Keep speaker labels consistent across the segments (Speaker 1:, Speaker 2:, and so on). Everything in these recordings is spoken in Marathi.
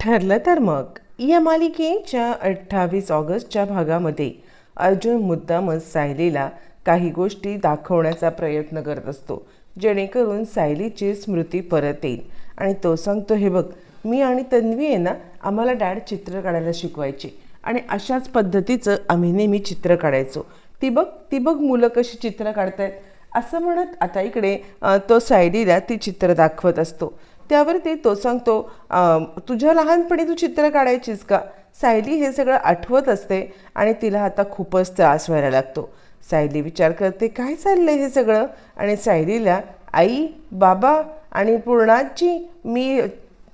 Speaker 1: ठरलं तर मग. या मालिकेच्या अठ्ठावीस ऑगस्टच्या भागामध्ये अर्जुन मुद्दामच सायलीला काही गोष्टी दाखवण्याचा प्रयत्न करत असतो जेणेकरून सायलीची स्मृती परत येईल. आणि तो सांगतो हे बघ मी आणि तन्वी आहे ना आम्हाला डॅड चित्र काढायला शिकवायचे. आणि अशाच पद्धतीचं आम्ही नेहमी चित्र काढायचो. ती बघ ती बघ मुलं कशी चित्र काढतायत. असं म्हणत आता इकडे तो सायलीला ती चित्र दाखवत असतो. त्यावरती तो सांगतो तुझ्या लहानपणी तू चित्र काढायचीस का? सायली हे सगळं आठवत असते आणि तिला आता खूपच त्रास व्हायला लागतो. सायली विचार करते काय चाललंय हे सगळं? आणि सायलीला आई बाबा आणि पूर्णाची मी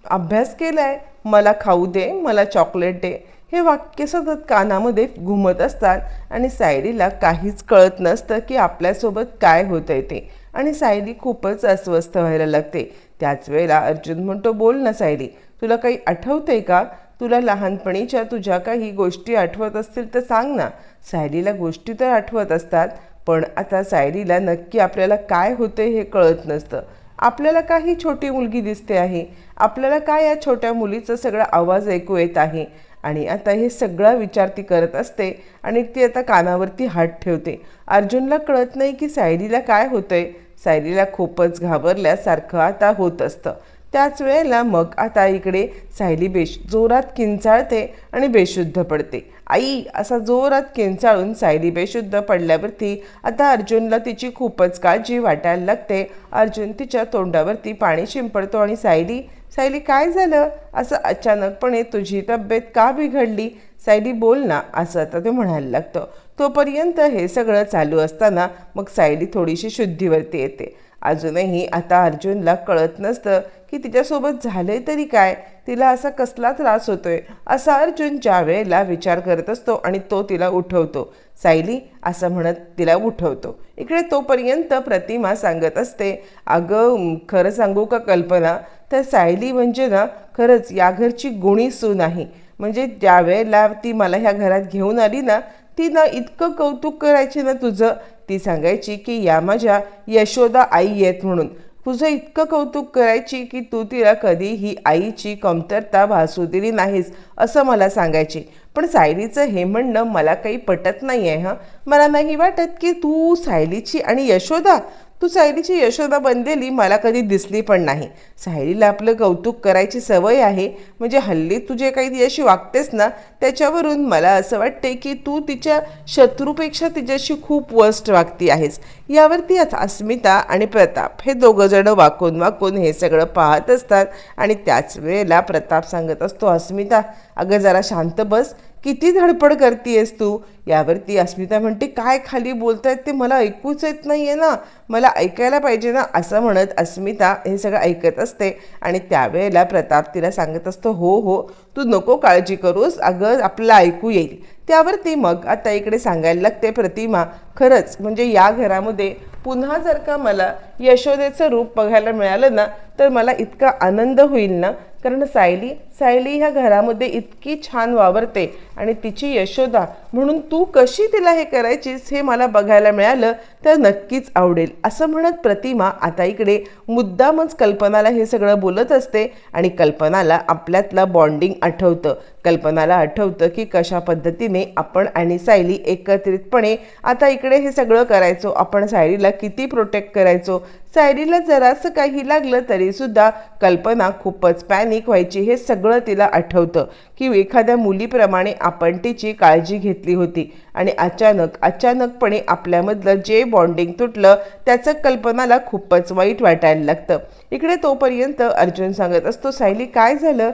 Speaker 1: अभ्यास केलाय मला खाऊ दे मला चॉकलेट दे. हे वाक्य सतत कानामध्ये घुमत असतात आणि सायलीला काहीच कळत नसतं की आपल्यासोबत काय होतं आहे ते. आणि सायली खूपच अस्वस्थ व्हायला लागते. त्याच वेळेला अर्जुन म्हणतो बोल ना सायली तुला काही आठवते का? तुला लहानपणीच्या तुझ्या काही गोष्टी आठवत असतील तर सांग ना. सायलीला गोष्टी तर आठवत असतात पण आता सायलीला नक्की आपल्याला काय होते हे कळत नसतं. आपल्याला काही छोटी मुलगी दिसते आहे. आपल्याला काय या छोट्या मुलीचं सगळं आवाज ऐकू येत आहे? आणि आता हे सगळा विचार ती करत असते आणि ती आता कानावरती हात ठेवते. अर्जुनला कळत नाही की सायलीला काय होतंय. सायलीला खूपच घाबरल्यासारखं आता होत असतं. त्याच वेळेला मग आता इकडे सायली बेश जोरात किंचाळते आणि बेशुद्ध पडते. आई असा जोरात किंचाळून सायली बेशुद्ध पडल्यावरती आता अर्जुनला तिची खूपच काळजी वाटायला लागते. अर्जुन तिच्या तोंडावरती पाणी शिंपडतो आणि सायली सायली काय झालं? असं अचानकपणे तुझी तब्येत का बिघडली सायली बोल ना असं आता ते म्हणायला लागतं. तोपर्यंत हे सगळं चालू असताना मग सायली थोडीशी शुद्धीवरती येते. अजूनही आता अर्जुनला कळत नसतं की तिच्यासोबत झालंय तरी काय? तिला असा कसला त्रास होतोय? असा अर्जुन ज्या वेळेला विचार करत असतो आणि तो तिला उठवतो. सायली असं म्हणत तिला उठवतो. इकडे तोपर्यंत प्रतिमा सांगत असते अगं खरं सांगू का कल्पना? तर सायली म्हणजे ना खरंच या घरची गुणी सून आहे. म्हणजे ज्या वेळेला ती मला ह्या घरात घेऊन आली ना ती ना इतकं कौतुक करायची ना तुझं ती सांगायची की या माझ्या यशोदा आई आहेत म्हणून. तुझं इतकं कौतुक करायची की तू तिला कधी ही आईची कमतरता भासू दिली नाहीस असं मला सांगायची. पण सायलीचं हे म्हणणं मला काही पटत नाही आहे हां. मला नाही वाटत की तू सायलीची आणि यशोदा तू सायलीची यशोदा बनलेली मला कधी दिसली पण नाही. सायलीला आपलं कौतुक करायची सवय आहे. म्हणजे हल्ली तू जे काही तिच्याशी वागतेस ना त्याच्यावरून मला असं वाटते की तू तिच्या शत्रूपेक्षा तिच्याशी खूप वर्स्ट वागती आहेस. यावरती आता अस्मिता आणि प्रताप हे दोघं जण वाकून वाकून हे सगळं पाहत असतात आणि त्याच वेळेला प्रताप सांगत असतो अस्मिता अगं जरा शांत बस. किती धडपड करतीयस तू? यावरती अस्मिता म्हणते काय खाली बोलतायत ते मला ऐकूच येत नाही आहे ना. मला ऐकायला पाहिजे ना असं म्हणत अस्मिता हे सगळं ऐकत असते आणि त्यावेळेला प्रताप तिला सांगत असतो हो हो तू नको काळजी करूस. अगं आपलं ऐकू येईल. त्यावरती मग आता इकडे सांगायला लागते प्रतिमा. खरंच म्हणजे या घरामध्ये पुन्हा जर का मला यशोदेचं रूप बघायला मिळालं ना तर मला इतका आनंद होईल ना? कारण सायली सायली ह्या घरामध्ये इतकी छान वावरते आणि तिची यशोदा म्हणून तू कशी तिला हे करायचीस हे मला बघायला मिळालं तर नक्कीच आवडेल. असं म्हणत प्रतिमा आता इकडे मुद्दामच कल्पनाला हे सगळं बोलत असते आणि कल्पनाला आपल्यातलं बॉन्डिंग आठवतं. कल्पनाला आठवतं की कशा पद्धतीने आपण आणि सायली एकत्रितपणे आता इकडे हे सगळं करायचो आपण सायलीला किती प्रोटेक्ट करायचो सायलीला जरासं काही लागलं तरीसुद्धा कल्पना खूपच पॅनिक व्हायची हे सगळं तिला आठवतं की एखाद्या मुलीप्रमाणे आपण तिची काळजी घेतली होती आणि अचानक अचानकपणे आपल्यामधलं जे बॉन्डिंग तुटलं त्याचं कल्पनाला खूपच वाईट वाटायला लागतं. इकडे तोपर्यंत अर्जुन सांगत असतो सायली काय झालं?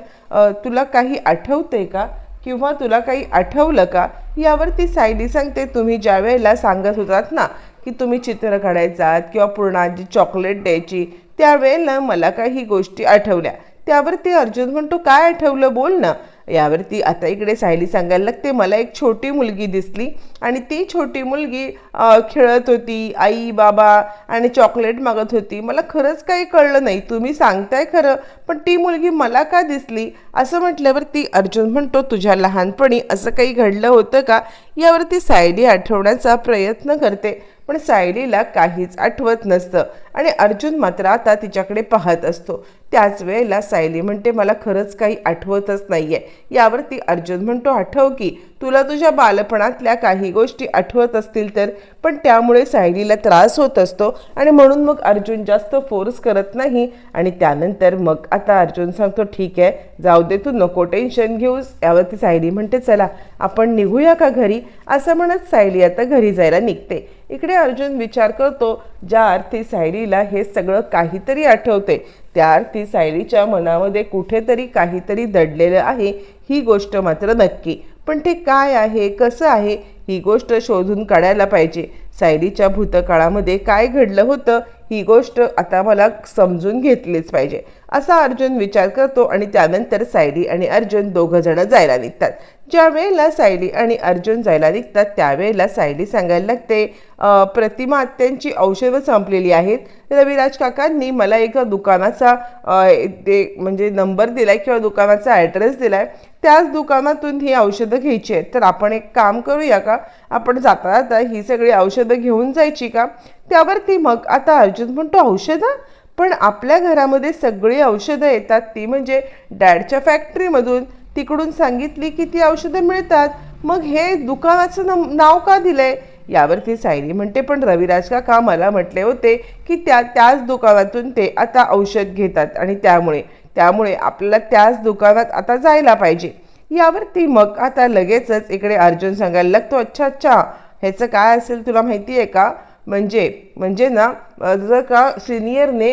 Speaker 1: तुला काही आठवते का? किंवा तुला काही आठवलं का? यावरती सायली सांगते तुम्ही ज्या वेळेला सांगत होतात ना की तुम्ही चित्र काढायचात किंवा पूर्णाजी चॉकलेट द्यायची त्यावेळेला मला काही गोष्टी आठवल्या. त्यावरती अर्जुन म्हणतो काय आठवलं बोल ना. यावरती आता इकडे सायली सांगायला लागते मला एक छोटी मुलगी दिसली आणि ती छोटी मुलगी खेळत होती आई बाबा आणि चॉकलेट मागत होती. मला खरंच काही कळलं नाही. तुम्ही सांगताय खरं पण ती मुलगी मला का दिसली? असं म्हटल्यावरती अर्जुन म्हणतो तुझ्या लहानपणी असं काही घडलं होतं का? यावरती सायली आठवण्याचा प्रयत्न करते पण सायलीला काहीच आठवत नसतं आणि अर्जुन मात्र आता तिच्याकडे पाहत असतो. त्याच वेळेला सायली म्हणते मला खरंच काही आठवतच नाही आहे यावरती अर्जुन म्हणतो आठव की तुला तुझ्या बालपणातल्या काही गोष्टी आठवत असतील तर पण त्यामुळे सायलीला त्रास होत असतो आणि म्हणून मग अर्जुन जास्त फोर्स करत नाही आणि त्यानंतर मग आता अर्जुन सांगतो ठीक आहे जाऊ दे तू नको टेन्शन घेऊस. यावरती सायली म्हणते चला आपण निघूया का घरी? असं म्हणत सायली आता घरी जायला निघते. इकडे अर्जुन विचार करतो ज्या अर्थी सायलीला हे सगळं काहीतरी आठवते त्या अर्थी सायलीच्या मनामध्ये कुठेतरी काहीतरी दडलेलं आहे ही गोष्ट मात्र नक्की. पण ते काय आहे कसं आहे ही गोष्ट शोधून काढायला पाहिजे. सायलीच्या भूतकाळामध्ये काय घडलं होतं ही गोष्ट आता मला समजून घेतलीच पाहिजे. असा अर्जुन विचार करतो आणि त्यानंतर सायली आणि अर्जुन दोघं जण जायला निघतात. ज्या वेळेला सायली आणि अर्जुन जायला निघतात त्यावेळेला सायली सांगायला लागते प्रतिमा आत्यांची औषधं संपलेली आहेत. रविराज काकांनी मला एका दुकानाचा ते म्हणजे नंबर दिलाय किंवा दुकानाचा ॲड्रेस दिला आहे त्याच दुकानातून ही औषधं घ्यायची आहेत. तर आपण एक काम करूया का? आपण जाता जाता ही सगळी औषधं घेऊन जायची का? त्यावरती मग आता अर्जुन म्हणतो औषधं? पण आपल्या घरामध्ये सगळी औषधं येतात. ती म्हणजे डॅडच्या फॅक्टरीमधून तिकडून सांगितली की ती औषधं मिळतात. मग हे दुकानाचं नम- नाव का दिलंय? यावरती सायली म्हणते पण रविराज काका मला म्हटले होते की त्या त्याच दुकानातून ते आता औषध घेतात आणि त्यामुळे त्यामुळे आपल्याला त्याच दुकानात आता जायला पाहिजे. यावरती मग आता लगेचच इकडे अर्जुन सांगायला लागतो अच्छा अच्छा ह्याचं काय असेल तुला माहिती आहे का? म्हणजे म्हणजे ना जर का सिनियरने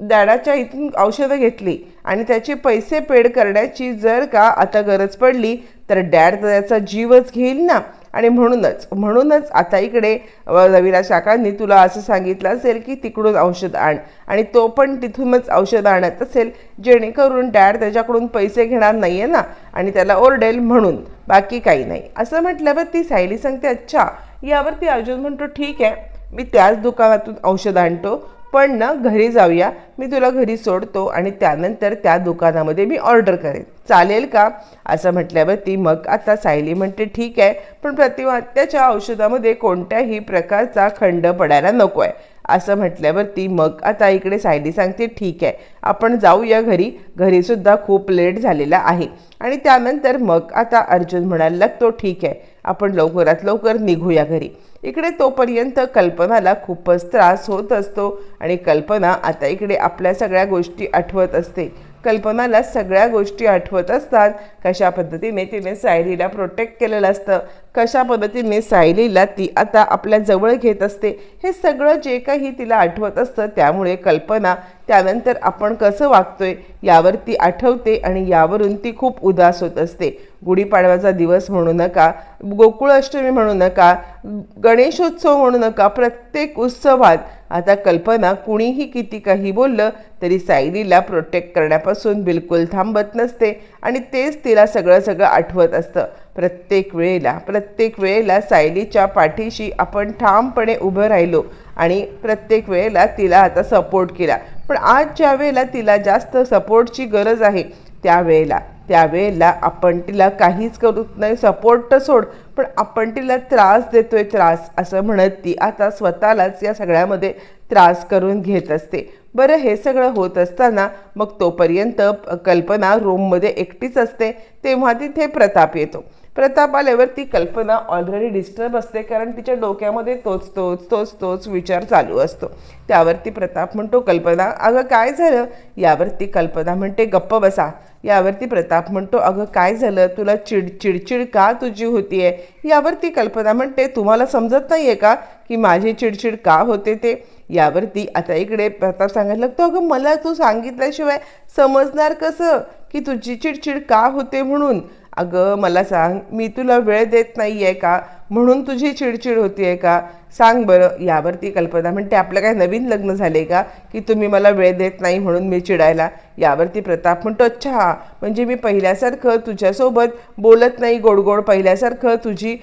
Speaker 1: डॅडाच्या इथून औषधं घेतली आणि त्याचे पैसे पेड करण्याची जर का आता गरज पडली तर डॅड त्याचा जीवच घेईल ना. आणि म्हणूनच म्हणूनच आता इकडे रवीरा शाकांनी तुला असं सांगितलं असेल की तिकडून औषध आण. आणि तो पण तिथूनच औषध आणत असेल जेणेकरून डॅड त्याच्याकडून पैसे घेणार नाही आहे ना आणि त्याला ओरडेल म्हणून. बाकी काही नाही. असं म्हटल्यावर ती सायली सांगते अच्छा यावरती अर्जुन म्हणतो ठीक आहे मी त्याच दुकानातून औषध आणतो. पण ना घरी जाऊया. मी तुला घरी सोडतो आणि त्यानंतर त्या दुकानामध्ये मी ऑर्डर करेन. चालेल का? असं म्हटल्यावरती मग आता सायली म्हणते ठीक आहे पण प्रतिमात्याच्या औषधामध्ये कोणत्याही प्रकारचा खंड पडायला नको आहे असं म्हटल्यावरती मग आता इकडे सायली सांगते ठीक आहे आपण जाऊया घरी. घरीसुद्धा खूप लेट झालेला आहे. आणि त्यानंतर मग आता अर्जुन म्हणायला लागतो ठीक आहे आपण लवकरात लवकर निघूया घरी. इकडे तोपर्यंत कल्पनाला खूपच त्रास होत असतो आणि कल्पना आता इकडे आपल्या सगळ्या गोष्टी आठवत असते. कल्पनाला सगळ्या गोष्टी आठवत असतात. कशा पद्धतीने तिने सायलीला प्रोटेक्ट केलेलं असतं? कशा पद्धतीने सायलीला ती आता आपल्या जवळ घेत असते? हे सगळं जे काही तिला आठवत असतं त्यामुळे कल्पना त्यानंतर आपण कसं वागतोय यावर ती आठवते आणि यावरून ती खूप उदास होत असते. गुढीपाडव्याचा दिवस म्हणू नका गोकुळाष्टमी म्हणू नका गणेशोत्सव म्हणू नका प्रत्येक उत्सवात आता कल्पना कुणीही किती काही बोललं तरी सायलीला प्रोटेक्ट करण्यापासून बिलकुल थांबत नसते आणि तेच तिला सगळं सगळं आठवत असतं. प्रत्येक वेळेला प्रत्येक वेळेला सायलीच्या पाठीशी आपण ठामपणे उभं राहिलो आणि प्रत्येक वेळेला तिला आता सपोर्ट केला. पण आज ज्या वेळेला तिला जास्त सपोर्टची गरज आहे त्यावेळेला त्यावेळेला आपण तिला काहीच करू नाही सपोर्ट तर सोड पण आपण तिला त्रास देतोय त्रास असं म्हणत ती आता स्वतःलाच या सगळ्यामध्ये त्रास करून घेत असते. बरं हे सगळं होत असताना मग तोपर्यंत कल्पना रूममध्ये एकटीच असते तेव्हा तिथे प्रताप येतो. प्रताप आल्यावर ती कल्पना ऑलरेडी डिस्टर्ब असते कारण तिच्या डोक्यामध्ये तोच तोच तोच तोच विचार चालू असतो. त्यावरती प्रताप म्हणतो कल्पना अगं काय झालं? यावरती कल्पना म्हणते गप्प बसा. यावरती प्रताप म्हणतो अगं काय झालं? तुला चिड चिडचिड का तुझी होती आहे यावरती कल्पना म्हणते तुम्हाला समजत नाही आहे का की माझी चिडचिड का होते ते? यावरती आता इकडे प्रताप सांगायला लागतो अगं मला तू सांगितल्याशिवाय समजणार कसं की तुझी चिडचिड का होते म्हणून? अगं मला सांग मी तुला वेळ देत नाही आहे का? म्हणून तुझी चिडचिड होती आहे का? सांग बरं यावरती कल्पना. म्हणते आपलं काय नवीन लग्न झाले का? की तुम्ही मला वेळ देत नाही म्हणून मी चिडायला? यावरती प्रताप म्हणतो अच्छा म्हणजे मी पहिल्यासारखं तुझ्यासोबत बोलत नाही गोडगोड पहिल्यासारखं तुझी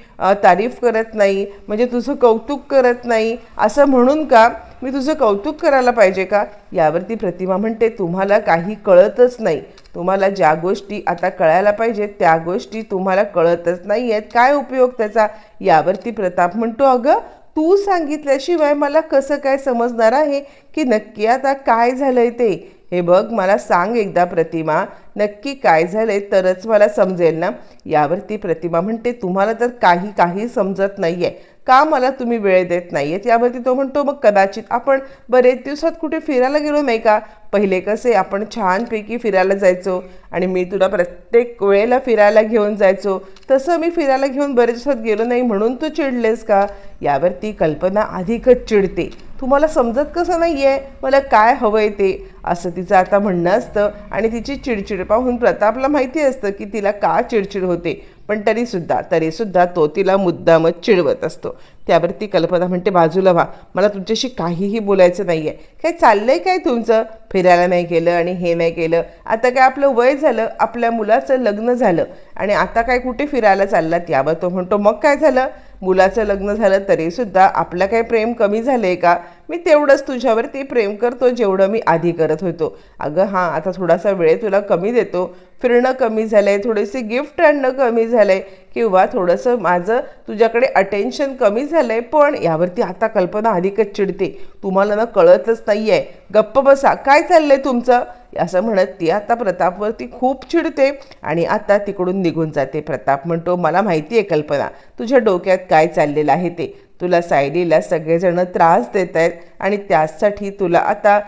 Speaker 1: तारीफ करत नाही म्हणजे तुझं कौतुक करत नाही. असं म्हणून का? मी तुझं कौतुक करायला पाहिजे का? यावरती प्रतिमा म्हणते तुम्हाला काही कळतच नाही. तुम्हाला ज्या गोष्टी आता कळायला पाहिजेत त्या गोष्टी तुम्हाला कळतच नाही आहेत काय उपयोग त्याचा? यावरती प्रताप म्हणतो अगं तू सांगितल्याशिवाय मला कसं काय समजणार आहे की नक्की आता काय झालंय ते? हे बघ मला सांग एकदा प्रतिमा. नक्की काय झालंय तरच मला समजेल ना? यावरती प्रतिमा म्हणते तुम्हाला तर काही काही समजत नाही आहे का मला तुम्ही वेळ देत नाही आहेत यावरती तो म्हणतो मग कदाचित आपण बरेच दिवसात कुठे फिरायला गेलो नाही का? पहिले कसे आपण छानपैकी फिरायला जायचो आणि मी तुला प्रत्येक वेळेला फिरायला घेऊन जायचो. तसं मी फिरायला घेऊन बरेच दिवसात गेलो नाही म्हणून तू चिडलेस का? यावरती कल्पना अधिकच चिडते. तुम्हाला समजत कसं नाही आहे मला काय हवं आहे ते? असं तिचं आता म्हणणं असतं आणि तिची चिडचिड पाहून प्रतापला माहिती असतं की तिला का चिडचिड होते. पण तरीसुद्धा तरीसुद्धा तो तिला मुद्दामच चिडवत असतो. त्यावर ती कल्पना म्हणते बाजूला व्हा. मला तुमच्याशी काहीही बोलायचं नाही आहे काय चाललंय काय तुमचं? फिरायला नाही केलं आणि हे नाही केलं. आता काय आपलं वय झालं? आपल्या मुलाचं लग्न झालं. आणि आता काय कुठे फिरायला चाललात? यावर तो म्हणतो मग काय झालं? मुलाचं लग्न झालं तरीसुद्धा आपलं काही प्रेम कमी झालं आहे का? मी तेवढंच तुझ्यावरती प्रेम करतो जेवढं मी आधी करत होतो. अगं हां आता थोडासा वेळ तुला कमी देतो. फिरणं कमी झालं आहे थोडेसे गिफ्ट आणणं कमी झालं आहे किंवा थोडंसं माझं तुझ्याकडे अटेन्शन कमी झालं आहे पण यावरती आता कल्पना अधिकच चिडते तुम्हाला ना कळतच नाही आहे गप्प बसा काय चाललं आहे तुमचं? असं म्हणत ती आता प्रतापवरती खूप चिडते आणि आता तिकडून निघून जाते. प्रताप म्हणतो मला माहिती आहे कल्पना तुझ्या डोक्यात काय चाललेलं आहे ते. तुला सायलीला सगळेजण त्रास देत आहेत आणि त्यासाठी तुला आता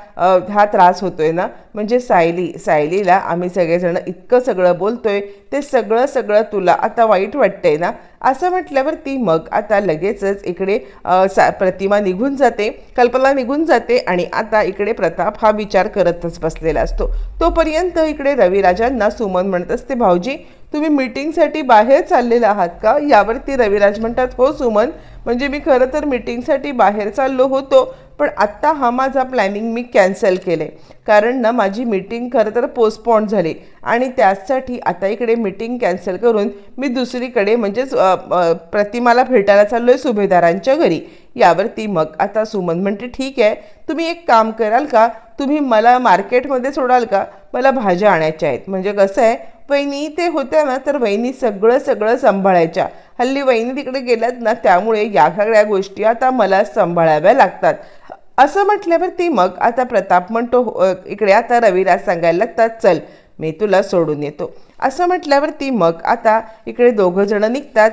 Speaker 1: हा त्रास होतोय ना? म्हणजे सायली सायलीला आम्ही सगळेजण इतकं सगळं बोलतोय ते सगळं सगळं तुला आता वाईट वाटतंय ना? असं म्हटल्यावर ती मग आता लगेचच इकडे सा प्रतिमा निघून जाते कल्पना निघून जाते आणि आता इकडे प्रताप हा विचार करतच बसलेला असतो. तोपर्यंत इकडे रविराजांना सुमन म्हणत असते भाऊजी तुम्ही मीटिंगसाठी बाहेर चाललेला आहात का? यावरती रविराज म्हणतात हो सुमन. म्हणजे मी खरं तर मीटिंगसाठी बाहेर चाललो होतो पण आत्ता हा माझा प्लॅनिंग मी कॅन्सल केलं आहे कारण ना माझी मीटिंग खरं तर पोस्टपॉन झाली. आणि त्याचसाठी आता इकडे मीटिंग कॅन्सल करून मी दुसरीकडे म्हणजेच प्रतिमाला भेटायला चाललो आहे सुभेदारांच्या घरी. यावरती मग आता सुमन म्हणते ठीक आहे. तुम्ही एक काम कराल का? तुम्ही मला मार्केटमध्ये सोडाल का? मला भाज्या आणायच्या आहेत. म्हणजे कसं आहे वहिनी ते होत्या ना तर वहिनी सगळं सगळं सांभाळायच्या. हल्ली वहिनी तिकडे गेल्यात ना त्यामुळे या सगळ्या गोष्टी आता मला सांभाळाव्या लागतात. असं म्हटल्यावर ती मग आता प्रताप म्हणतो हो, इकडे आता रविराज सांगायला लागतात चल मी तुला सोडून येतो. असं म्हटल्यावर ती मग आता इकडे दोघं जण निघतात.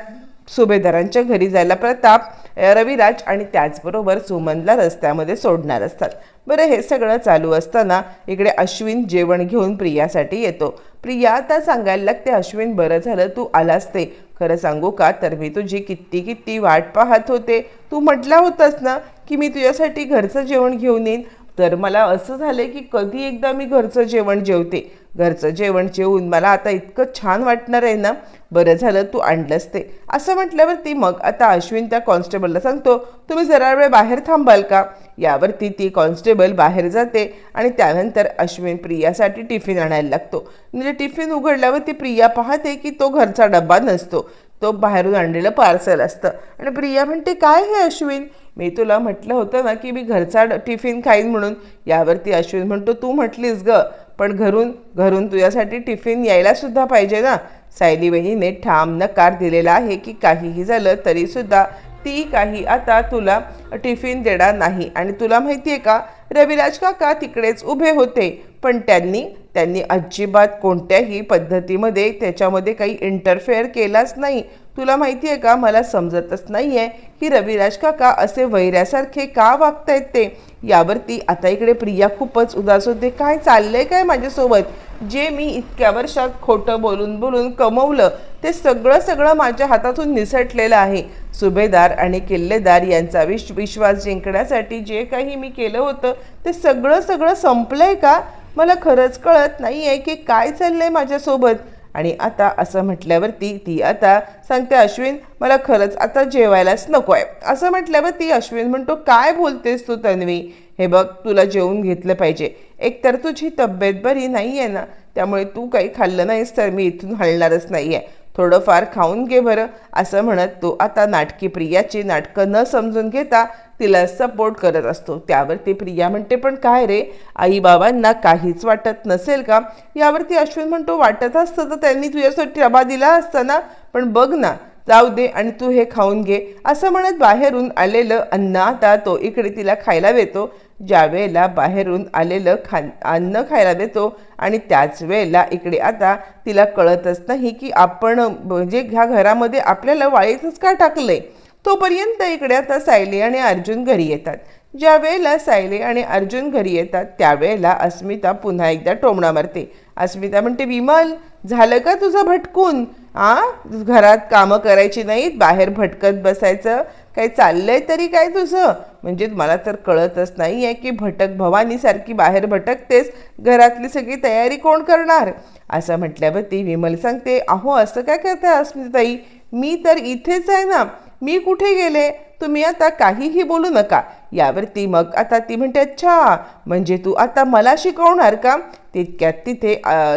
Speaker 1: सुभेदारांच्या घरी जायला प्रताप रविराज आणि त्याचबरोबर सुमनला रस्त्यामध्ये सोडणार असतात. बरं हे सगळं चालू असताना इकडे अश्विन जेवण घेऊन प्रियासाठी येतो. प्रिया आता सांगायला लागते अश्विन बरं झालं तू आलास ते. खरं सांगू का तर मी तुझी किती किती वाट पाहत होते. तू म्हटला होतास ना की मी तुझ्यासाठी घरचं जेवण घेऊन येईन. तर मला असं झालं की कधी एकदा मी घरचं जेवण जेवते. घरचं जेवण जेवून मला आता इतकं छान वाटणार आहे ना बरं झालं तू आणलंस ते. असं म्हटल्यावर ती मग आता अश्विन त्या कॉन्स्टेबलला सांगतो तुम्ही जरा वेळ बाहेर थांबाल का? यावरती ती कॉन्स्टेबल बाहेर जाते आणि त्यानंतर अश्विन प्रियासाठी टिफिन आणायला लागतो. म्हणजे टिफिन उघडल्यावर ती प्रिया पाहते की तो घरचा डब्बा नसतो. तो बाहेरून आणलेलं पार्सल असतं. आणि प्रिया म्हणते काय हे अश्विन? मी तुला म्हटलं होतं ना की मी घरचा ड- टिफिन खाईन म्हणून. यावरती अश्विन म्हणतो तू म्हटलीस ग पण घरून घरून तुझ्यासाठी टिफिन यायलासुद्धा पाहिजे ना. सायली बहिणीने ठाम नकार दिलेला आहे की काहीही झालं तरीसुद्धा ती काही आता तुला टिफिन देणार नाही. आणि तुला माहिती आहे का रविराज काका तिकडेच उभे होते. पण त्यांनी त्यांनी अजिबात कोणत्याही पद्धतीमध्ये त्याच्यामध्ये काही इंटरफेअर केलाच नाही. तुला माहिती आहे का मला समजतच नाही आहे की रविराज काका असे वैऱ्यासारखे का वागतायत ते. यावरती आता इकडे प्रिया खूपच उदास होते. काय चाललंय काय माझ्यासोबत? जे मी इतक्या वर्षात खोटं बोलून बोलून कमवलं ते सगळं सगळं माझ्या हातातून निसटलेलं आहे. सुभेदार आणि किल्लेदार यांचा विश विश्वास जिंकण्यासाठी जे काही मी केलं होतं ते सगळं सगळं संपलंय का? मला खरंच कळत नाही आहे की काय चाललंय माझ्यासोबत. आणि आता असं म्हटल्यावरती ती आता सांगते अश्विन मला खरंच आता जेवायलाच नको आहे. असं म्हटल्यावर ती अश्विन म्हणतो काय बोलतेस तू तन्वी? हे बघ तुला जेवून घेतलं पाहिजे. एकतर तुझी तब्येत बरी नाही आहे ना त्यामुळे तू काही खाल्लं नाहीस तर मी इथून हलणारच नाही आहे थोडंफार खाऊन घे बरं. असं म्हणत तो आता नाटकी प्रियाची नाटकं न समजून घेता तिला सपोर्ट करत असतो. त्यावरती प्रिया म्हणते पण काय रे? आई बाबांना काहीच वाटत नसेल का? यावरती अश्विन म्हणतो वाटत असतं तर त्यांनी तुझ्यासाठी डबा दिला असता ना? पण बघ ना जाऊ दे आणि तू हे खाऊन घे. असं म्हणत बाहेरून आलेलं अन्न आता तो इकडे तिला खायला देतो. ज्या वेळेला बाहेरून आलेलं खा अन्न खायला देतो आणि त्याच वेळेला इकडे आता तिला कळतच नाही की आपण म्हणजे ह्या घरामध्ये आपल्याला वाळीतच का टाकलं आहे तोपर्यंत इकडे आता सायली आणि अर्जुन घरी येतात. ज्या वेळेला सायली आणि अर्जुन घरी येतात त्यावेळेला अस्मिता पुन्हा एकदा टोमणा मारते. अस्मिता म्हणते विमल झालं का तुझं भटकून? आ? घरात कामं करायची नाहीत बाहेर भटकत बसायचं? काही चाललंय तरी काय तुझं? म्हणजे मला तर कळतच नाही आहे की भटक भवानीसारखी बाहेर भटकतेस? घरातली सगळी तयारी कोण करणार? असं म्हटल्यावरती विमल सांगते अहो असं काय करताय अस्मिताई? मी तर इथेच आहे ना. मी कुठे गेले? तुम्ही आता काहीही बोलू नका. यावरती मग आता ती म्हणते अच्छा म्हणजे तू आता मला शिकवणार का? तितक्यात तिथे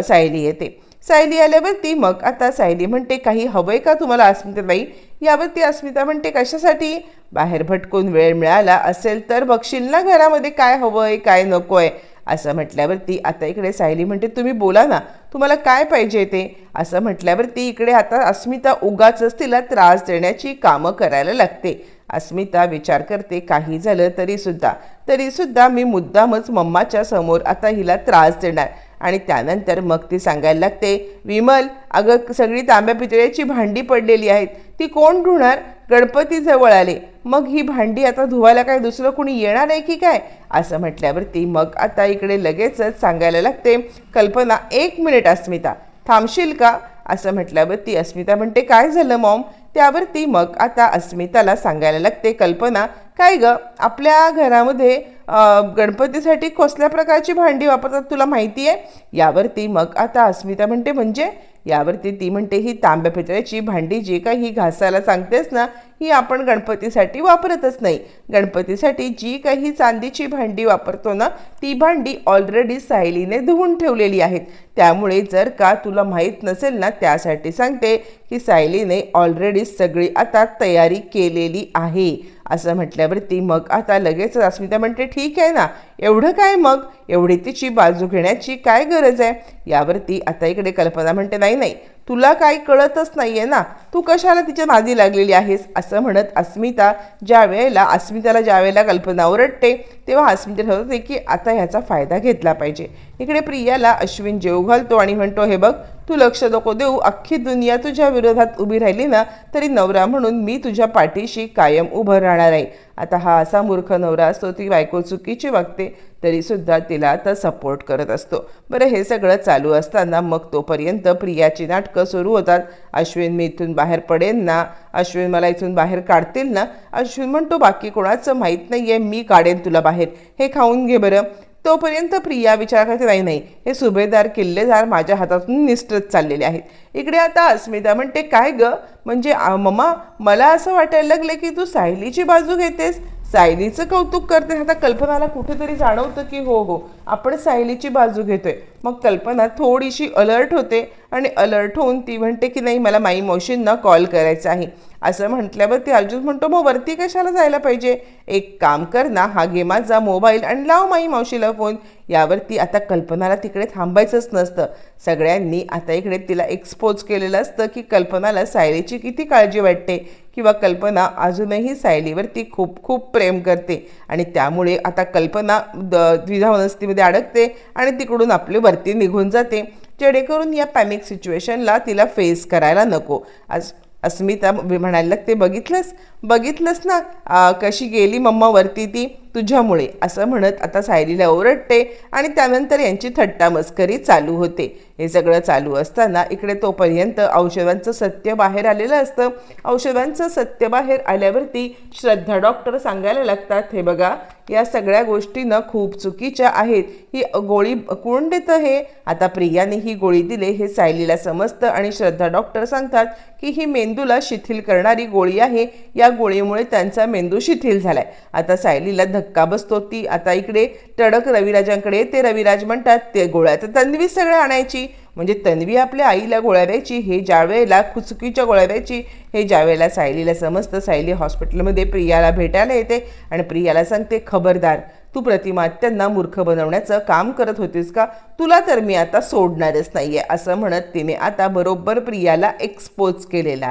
Speaker 1: सायली येते. सायली आल्यावरती मग आता सायली म्हणते काही हवंय का तुम्हाला अस्मिताबाई? यावरती अस्मिता म्हणते कशासाठी? बाहेर भटकून वेळ मिळाला असेल तर बघशील ना घरामध्ये काय हवंय काय नकोय? असं म्हटल्यावरती आता इकडे सायली म्हणते तुम्ही बोला ना तुम्हाला काय पाहिजे ते? असं म्हटल्यावरती इकडे आता अस्मिता उगाचच तिला त्रास देण्याची कामं करायला लागते. अस्मिता विचार करते काही झालं तरीसुद्धा तरीसुद्धा मी मुद्दामच मम्माच्या समोर आता हिला त्रास देणार. आणि त्यानंतर मग ती सांगायला लागते विमल अगं सगळी तांब्या पितळ्याची भांडी पडलेली आहेत. ती कोण धुणार? गणपतीजवळ आले. मग ही भांडी आता धुवायला काय दुसरं कोणी येणार आहे की काय? असं म्हटल्यावरती मग आता इकडे लगेचच सांगायला लागते कल्पना एक मिनिट अस्मिता. थांबशील का? असं म्हटल्यावर ती अस्मिता म्हणते काय झालं मॉम? त्यावरती मग आता अस्मिताला सांगायला लागते कल्पना काय ग? आपल्या घरामध्ये गणपतीसाठी कसल्या प्रकारची भांडी वापरतात तुला माहिती आहे? यावरती मग आता अस्मिता म्हणते म्हणजे? यावरती ती म्हणते ही तांब्या पितळ्याची भांडी जी काही ही घासायला सांगतेस ना ही आपण गणपतीसाठी वापरतच नाही. गणपतीसाठी जी काही चांदीची भांडी वापरतो ना ती भांडी ऑलरेडी सायलीने धुवून ठेवलेली आहेत. त्यामुळे जर का तुला माहीत नसेल ना त्यासाठी सांगते की सायलीने ऑलरेडी सगळी आता तयारी केलेली आहे. असं म्हटल्यावरती मग आता लगेच अस्मिता म्हणते ठीक आहे ना एवढं काय मग? एवढी तिची बाजू घेण्याची काय गरज आहे? यावरती आता इकडे कल्पना म्हणते नाही नाही तुला काही कळतच नाहीये ना. तू कशाला तिच्या नादी लागलेली आहेस? असं म्हणत अस्मिता ज्या वेळेला अस्मिताला ज्या वेळेला कल्पना ओरडते तेव्हा अस्मिता ठरवते की आता ह्याचा फायदा घेतला पाहिजे. इकडे प्रियाला अश्विन जेव घालतो आणि म्हणतो हे बघ तू लक्ष नको देऊ. अख्खी दुनिया तुझ्या विरोधात उभी राहिली ना तरी नवरा म्हणून मी तुझ्या पाठीशी कायम उभं राहणार आहे. आता हा असा मूर्ख नवरा असतो ती बायको चुकीची वागते तरीसुद्धा तिला आता सपोर्ट करत असतो. बरं हे सगळं चालू असताना मग तोपर्यंत प्रियाची नाटकं सुरू होतात. अश्विन मी इथून बाहेर पडेन ना? अश्विन मला इथून बाहेर काढतील ना? अश्विन म्हणतो बाकी कोणाचं माहीत नाही आहे मी काढेन तुला बाहेर. हे खाऊन घे बरं. तोपर्यंत प्रिया विचार करते नाही नाही हे सुभेदार किल्लेदार माझ्या हातातून निसटत चाललेले आहेत. इकडे आता अस्मिता म्हणते काय ग? म्हणजे मम्मा मला असं वाटायला लागलं की तू सायलीची बाजू घेतेस? सायलीचं कौतुक करते. आता कल्पनाला कुठेतरी जाणवतं की हो हो आपण सायलीची बाजू घेतोय. मग कल्पना थोडीशी अलर्ट होते आणि अलर्ट होऊन ती म्हणते की नाही मला माई मावशींना कॉल करायचा आहे. असं म्हटल्यावर ती अर्जुन म्हणतो मग वरती कशाला जायला पाहिजे? एक काम कर ना हा घे माझा मोबाईल आणि लाव माई मावशीला फोन. यावरती आता कल्पनाला तिकडे थांबायचंच नसतं. सगळ्यांनी आता इकडे तिला एक्सपोज केलेलं असतं की कल्पनाला सायलीची किती काळजी वाटते. किंवा कल्पना अजूनही सायलीवरती खूप खूप प्रेम करते. आणि त्यामुळे आता कल्पना द द्विधा वनस्तीमध्ये अडकते आणि तिकडून आपली वरती निघून जाते. जेणेकरून या पॅनिक सिच्युएशनला तिला फेस करायला नको. आज अस्मिता म्हणायला लागते बघितलंस? बघितलंस ना? कशी गेली मम्मा वरती ती? तुझ्यामुळे. असं म्हणत आता सायलीला ओरडते आणि त्यानंतर यांची थट्टा मस्करी चालू होते. हे सगळं चालू असताना इकडे तोपर्यंत औषधांचं सत्य बाहेर आलेलं असतं. औषधांचं सत्य बाहेर आल्यावरती श्रद्धा डॉक्टर सांगायला लागतात हे बघा या सगळ्या गोष्टीनं खूप चुकीच्या आहेत. ही गोळी कोण देतं हे? आता प्रियाने ही गोळी दिले हे सायलीला समजतं आणि श्रद्धा डॉक्टर सांगतात की ही मेंदूला शिथिल करणारी गोळी आहे. या गोळीमुळे त्यांचा मेंदू शिथिल झालाय. आता सायलीला धक्का बसतो ती. आता इकडे टडक रविराजांकडे ते रविराज म्हणतात ते गोळ्या तर तन्वी सगळ्या आणायची. म्हणजे तन्वी आपल्या आईला गोळ्या द्यायची हे ज्या वेळेला खुचकीच्या गोळ्या द्यायची हे ज्या वेळेला सायलीला समजतं सायली हॉस्पिटलमध्ये प्रियाला भेटायला येते आणि प्रियाला सांगते खबरदार तू प्रतिमा त्यांना मूर्ख बनवण्याचं काम करत होतीस का? तुला तर मी आता सोडणारच नाहीये असं म्हणत तिने आता बरोबर प्रियाला एक्सपोज केलेला